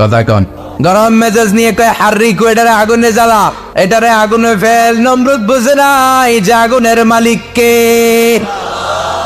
কথা কন। গরম মেজাজ নিয়ে কয়, হার্রি কো এটারে আগুনে জ্বালা। এটারে আগুনে ফেল, নমরুদ বুঝে নাই যে আগুনের মালিক কে?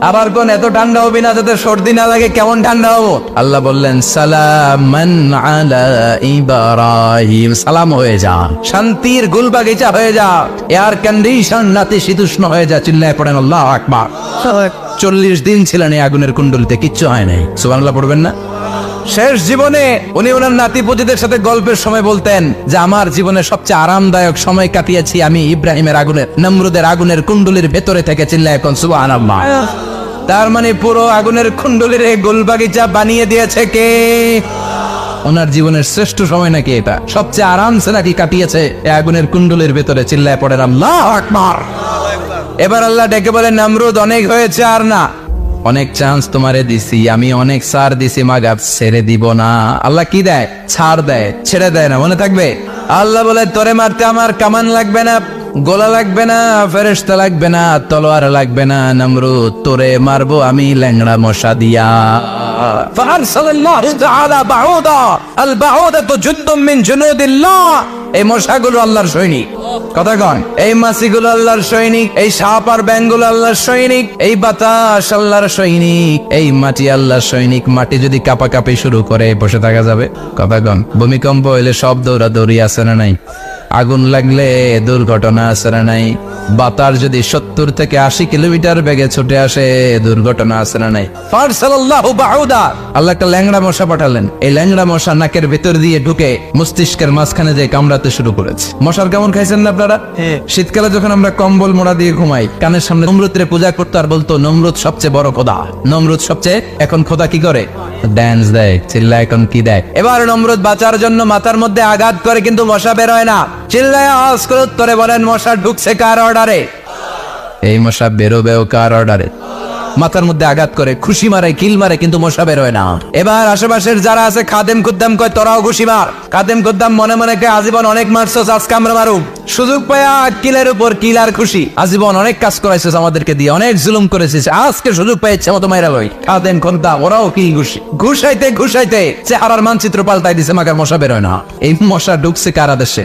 আবার কোন এত ঠান্ডা হবি না যাতে সর্দি না লাগে কেমন ঠান্ডা হব? আল্লাহ বললেন সালামান আলা ইব্রাহিম। সালাম হয়ে যা শান্তির গুল বাগিচা হয়ে যা এয়ার কন্ডিশন নাতি শীতুষ্ণ হয়ে যা চিল্লায় পড়েন আল্লাহ আকবার। চল্লিশ দিন ছিলেন এই আগুনের কুণ্ডলিতে কিচ্ছু হয় নাই। সুবহানাল্লাহ পড়বেন না? শেষ জীবনে উনি ওনার নাতিপুতিদের সাথে গল্পের সময় বলতেন যে, আমার জীবনে সবচেয়ে আরামদায়ক সময় কাটিয়েছি আমি ইব্রাহিমের আগুনের, নমরুদের আগুনের কুণ্ডলির ভেতরে থেকে চিল্লায় এখন, সুবহানাল্লাহ। তার মানে পুরো আগুনের কুণ্ডলির এই গোলবাগিচা বানিয়ে দিয়েছে কে? ওনার জীবনের শ্রেষ্ঠ সময় নাকি এটা? সবচেয়ে আরামসে নাকি কাটিয়েছে আগুনের কুণ্ডলির ভেতরে চিল্লায় আল্লাহ আকবার। এবার আল্লাহ ডেকে বলেন, নামরুদ অনেক হয়েছে আর না। অনেক চান্স তোমারে দিছি আমি অনেক সার দিছি মাগাব ছেড়ে দিব না আল্লাহ কি দেয় ছাড় দেয় ছেড়ে দেয় না মনে থাকবে আল্লাহ বলে তোরে মারতে আমার কামান লাগবে না গোলা লাগবে না ফেরেশতা লাগবে না তলোয়ার লাগবে না নমরুদ তোরে মারবো আমি ল্যাংড়া মশা দিয়া فأرسل الله تعالى بعوضا البعوضة جند من جنود الله এই মশাগুলো আল্লাহর সৈনিক। কথা কন, এই মাছিগুলো আল্লাহর সৈনিক, এই সাপ আর ব্যাঙগুলো আল্লাহর সৈনিক, এই বাতাস আল্লাহর সৈনিক, এই মাটি আল্লাহর সৈনিক। মাটি যদি কাপা কাপি শুরু করে, বসে থাকা যাবে। কথা কন, ভূমিকম্প হইলে সব দৌড়া দৌড়ি আছে না নাই? আগুন লাগলে দুর্ঘটনা না নাই। বাতার যদি সত্তর থেকে আশি কিলোমিটার বেগে ছুটে আসে দুর্ঘটনা না নাই। আল্লাহ একটা ল্যাংড়া মশা পাঠালেন। এই ল্যাংড়া মশা নাকের ভেতর দিয়ে ঢুকে মস্তিষ্কের মাঝখানে যে কামড়াতে শুরু করেছে। মশার কেমন খাইছেন না আপনারা? শীতকালে যখন আমরা কম্বল মোড়া দিয়ে ঘুমাই কানের সামনে নমরুদরে পূজা করতো আর বলতো নমরুদ সবচেয়ে বড় খোদা। নমরুদ সবচেয়ে এখন খোদা কি করে? ড্যান্স দেয় চিল্লা এখন কি দেয়? এবার নমরুদ বাঁচার জন্য মাথার মধ্যে আঘাত করে কিন্তু মশা বের হয় না। চিল্লায় করে উত্তরে বলেন মশা ঢুকছে কার অর্ডারে? এই মশা বেরোবেও কার অর্ডারে? মাথার মধ্যে আঘাত করে, খুশি মারে, কিল মারে, কিন্তু মশা বেরোয় না। এবার আশেপাশের যারা আছে, খাদেম কুদ্দাম কয়, তোরাও খুশি মার। খাদেম কুদ্দাম মনে মনে কয়, আজীবন অনেক মারছস, আজকে আমরা মারুম। সুযোগ পায়া কিলের উপর কিল আর খুশি। আজীবন অনেক কাজ করাইছিস আমাদেরকে দিয়ে, অনেক জুলুম করেছিস। আজকে সুযোগ পাইছে মতো মাইরা লই। খাদেম কুদ্দাম, ওরাও কিল খুশি। ঘুষাইতে ঘুষাইতে, চেহারার মানচিত্র পাল্টাই দিছে, মাগার মশা বেরোয় না। এই মশা ঢুকছে কারা দেশে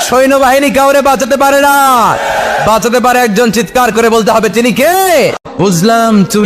সৈন্যবাহিনী কাউরে বাঁচাতে পারে না। বাঁচাতে পারে একজন চিৎকার করে বলতে হবে তিনি কে? বুঝলাম, তুমি